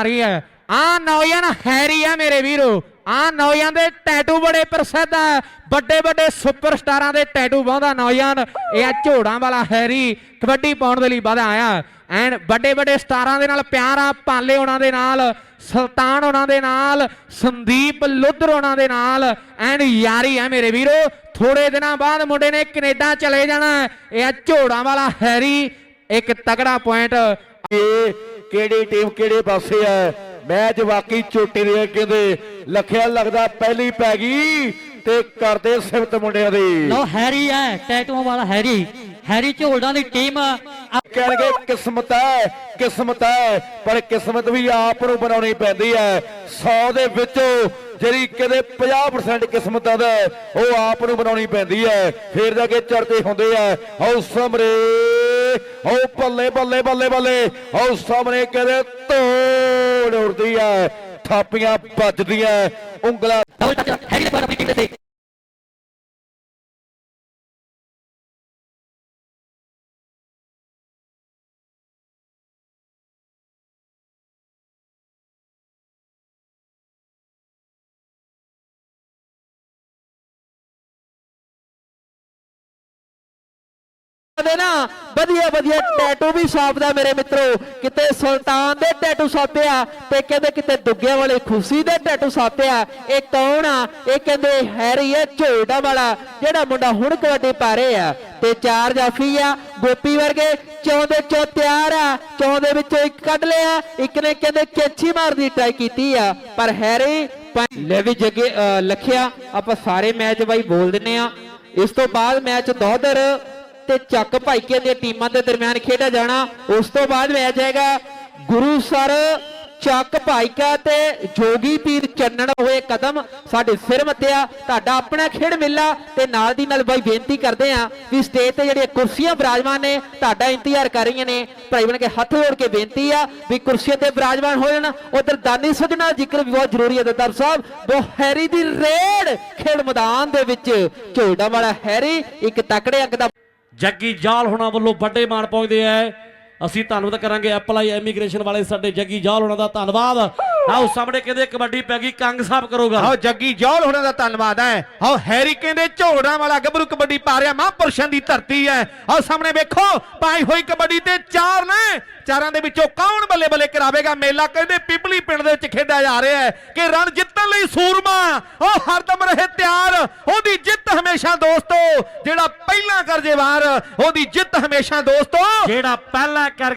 ਆ ਰਹੀ ਹੈ। ਆ ਨੌਜਵਾਨ ਹੈਰੀ ਆ ਮੇਰੇ ਵੀਰੋ। ਆ ਨੌਜਵਾਨ ਦੇ ਟੈਟੂ ਬੜੇ ਪ੍ਰਸਿੱਧ ਆ। ਵੱਡੇ ਵੱਡੇ ਸੁਪਰਸਟਾਰਾਂ ਦੇ ਟੈਟੂ ਪਾਉਂਦਾ ਨੌਜਵਾਨ। ਇਹ ਆ ਝੋੜਾਂ ਵਾਲਾ ਹੈਰੀ। ਕਬੱਡੀ ਪਾਉਣ ਦੇ ਲਈ ਵਧਾ ਆਇਆ। ਐਨ ਵੱਡੇ ਵੱਡੇ ਸਟਾਰਾਂ ਦੇ ਨਾਲ ਪਿਆਰ ਆ। ਪਾਲੇ ਉਹਨਾਂ ਦੇ ਨਾਲ, ਸੁਲਤਾਨ ਉਹਨਾਂ ਦੇ ਨਾਲ, ਸੰਦੀਪ ਲੁੱਧਰ ਉਹਨਾਂ ਦੇ ਨਾਲ। ਐਨ ਯਾਰੀ ਆ ਮੇਰੇ ਵੀਰੋ। ਥੋੜੇ ਦਿਨਾਂ ਬਾਅਦ ਮੁੰਡੇ ਨੇ ਕੈਨੇਡਾ ਚਲੇ ਜਾਣਾ। ਇਹ ਆ ਝੋੜਾਂ ਵਾਲਾ ਹੈਰੀ। ਇੱਕ ਤਗੜਾ ਪੁਆਇੰਟ ਇਹ ਕਿਹੜੀ ਟੀਮ ਕਿਹੜੇ ਪਾਸੇ ਹੈ ਮੈਚ ਵਾਕਈ ਚੋਟੀ ਦੇ ਕਹਿੰਦੇ ਲਖਿਆ ਲੱਗਦਾ ਪਹਿਲੀ ਪੈ ਗਈ ਤੇ ਕਰਦੇ ਸਿਫਤ ਮੁੰਡਿਆਂ ਦੀ। ਲਓ ਹੈਰੀ ਹੈ ਟੈਟੂਆਂ ਵਾਲਾ ਹੈਰੀ। ਹੈਰੀ ਝੋਲਡਾਂ ਦੀ ਟੀਮ ਕਹਿਣਗੇ ਕਿਸਮਤ ਹੈ ਕਿਸਮਤ ਹੈ ਪਰ ਕਿਸਮਤ ਵੀ ਆਪ ਨੂੰ ਬਣਾਉਣੀ ਪੈਂਦੀ ਹੈ 100 ਦੇ ਵਿੱਚੋਂ ਜਿਹੜੀ ਕਦੇ 50% ਕਿਸਮਤਾਂ ਦਾ ਉਹ ਆਪ ਨੂੰ ਬਣਾਉਣੀ ਪੈਂਦੀ ਹੈ ਫੇਰ ਜਾ ਕੇ ਚੜਦੇ ਹੁੰਦੇ ਆ। ਹਉ ਸਮਰੇ ਹਉ ਬੱਲੇ ਬੱਲੇ ਬੱਲੇ ਬੱਲੇ। ਹਉ ਸਾਹਮਣੇ ਕਦੇ ਤੋੜ ਉੜਦੀ ਹੈ ਥਾਪੀਆਂ ਵੱਜਦੀਆਂ ਉਂਗਲਾ ਡਬਲ ਟੱਚ ਪਰ ਆਪਣੀ ਟੀਮ ਦੇ ਤੇ ਦੇ ਨਾ? ਵਧੀਆ ਵਧੀਆ ਟੈਟੂ ਵੀ ਛਾਪਦਾ ਮੇਰੇ ਮਿੱਤਰੋ। ਕਿਤੇ ਸੁਲਤਾਨ ਦੇ ਟੈਟੂ ਛਾਪਿਆ ਤੇ ਕਹਿੰਦੇ ਕਿਤੇ ਦੁੱਗਿਆਂ ਵਾਲੇ ਖੁਸ਼ੀ ਦੇ ਟੈਟੂ ਛਾਪਿਆ। ਇਹ ਕੌਣ ਆ? ਇਹ ਕਹਿੰਦੇ ਹੈਰੀ ਹੈ ਝੋੜਾ ਵਾਲਾ ਜਿਹੜਾ ਮੁੰਡਾ ਹੁਣ ਕਬੱਡੀ ਪਾ ਰਿਹਾ ਆ ਤੇ ਚਾਰ ਜਾਫੀ ਆ ਗੋਪੀ ਵਰਗੇ ਚੌਂਦੇ ਚੌ ਤਿਆਰ ਆ ਚੌਂ ਦੇ ਵਿੱਚੋਂ ਇੱਕ ਕੱਢ ਲਿਆ ਇੱਕ ਨੇ ਕਹਿੰਦੇ ਕੈਚੀ ਮਾਰਦੀ ਟਰਾਈ ਕੀਤੀ ਆ। ਪਰ ਹੈਰੀ ਲੈ ਵੀ ਜਗੇ ਅ, ਲਖਿਆ। ਆਪਾਂ ਸਾਰੇ ਮੈਚ ਬਾਈ ਬੋਲ ਦਿੰਨੇ ਆ ਇਸ ਤੋਂ ਬਾਅਦ ਮੈਚ ਦੋਦਰ ਤੇ ਚੱਕ ਭਾਈਕੇ ਦੀਆਂ ਟੀਮਾਂ ਦੇ ਦਰਮਿਆਨ ਖੇਡਿਆ ਜਾਣਾ, ਉਸ ਤੋਂ ਬਾਅਦ ਮੈਚ ਹੈਗਾ ਗੁਰੂ ਸਰ ਚੱਕ ਭਾਈਕਾ ਤੇ ਜੋਗੀ ਪੀਰ ਚੰਨਣ ਹੋਏ ਕਦਮ, ਸਾਡੇ ਸਿਰ ਮੱਤਿਆ, ਤੁਹਾਡਾ ਆਪਣਾ ਖੇਡ ਮਿਲਾ ਤੇ ਨਾਲ ਦੀ ਨਾਲ ਬਾਈ ਬੇਨਤੀ ਕਰਦੇ ਆ ਵੀ ਸਟੇਜ ਤੇ ਜਿਹੜੀਆਂ ਕੁਰਸੀਆਂ ਬਿਰਾਜਮਾਨ ਨੇ, ਤੁਹਾਡਾ ਇੰਤਜ਼ਾਰ ਕਰ ਰਹੀਆਂ ਨੇ। ਭਾਈ ਬਣ ਕੇ ਹੱਥ ਜੋੜ ਕੇ ਬੇਨਤੀ ਆ ਵੀ ਕੁਰਸੀਆਂ ਤੇ ਬਰਾਜਮਾਨ ਹੋ ਜਾਣ, ਉਧਰ ਦਾਨੀ ਸੱਜਣਾ ਜ਼ਿਕਰ ਵੀ ਬਹੁਤ ਜ਼ਰੂਰੀ ਹੈ ਦਰਬਾਰ ਸਾਹਿਬ ਦੋ ਦੀ ਰੇਡ ਖੇਡ ਮੈਦਾਨ ਦੇ ਵਿੱਚ ਝੋੜਾ ਵਾਲਾ ਹੈਰੀ ਇੱਕ ਤਕੜੇ ਅੰਕ ਦਾ ਜੱਗੀ ਜਾਲ ਹੋਣਾ ਵੱਲੋਂ ਵੱਡੇ ਮਾਣ ਪਹੁੰਚਦੇ ਐ। ਅਸੀਂ ਧੰਨਵਾਦ ਕਰਾਂਗੇ ਐਪਲਾਈ ਇਮੀਗ੍ਰੇਸ਼ਨ ਵਾਲੇ ਸਾਡੇ ਜੱਗੀ ਜਾਲ ਹੋਣਾ ਦਾ ਧੰਨਵਾਦ। ਆਓ ਸਾਹਮਣੇ ਕਹਿੰਦੇ ਕਬੱਡੀ ਪੈ ਗਈ ਕੰਗ ਸਾਹਿਬ ਕਰੋਗਾ। ਆਓ ਜੱਗੀ ਜੌਲ ਹੋਣਾ ਦਾ ਧੰਨਵਾਦ ਹੈ। ਆਓ ਹੈਰੀ ਕਹਿੰਦੇ ਝੋੜਾਂ ਵਾਲਾ ਗੱਭਰੂ ਕਬੱਡੀ ਪਾ ਰਿਹਾ ਮਹਾਂਪੁਰਸ਼ਾਂ ਦੀ ਧਰਤੀ ਹੈ। ਆਓ ਸਾਹਮਣੇ ਵੇਖੋ ਪਾਈ ਹੋਈ ਕਬੱਡੀ ਤੇ ਚਾਰ ਨੇ। ਚਾਰਾਂ ਦੇ ਵਿੱਚੋਂ ਕੌਣ ਬੱਲੇ ਬੱਲੇ ਕਰਾਵੇਗਾ? ਮੇਲਾ ਕਹਿੰਦੇ ਪਿਪਲੀ ਪਿੰਡ ਦੇ ਵਿੱਚ ਖੇਡਿਆ ਜਾ ਰਿਹਾ ਹੈ ਕਿ ਰਣ ਜਿੱਤਣ ਲਈ ਸੂਰਮਾ ਉਹ ਹਰਦਮ ਰਹੇ ਤਿਆਰ। ਉਹਦੀ ਜਿੱਤ ਹਮੇਸ਼ਾ ਦੋਸਤੋ ਜਿਹੜਾ ਪਹਿਲਾਂ ਕਰ ਜੇ ਵਾਰ ਉਹਦੀ ਜਿੱਤ ਹਮੇਸ਼ਾ ਦੋਸਤੋ। ਜਿਹੜਾ ਪਹਿਲਾ ਕਰ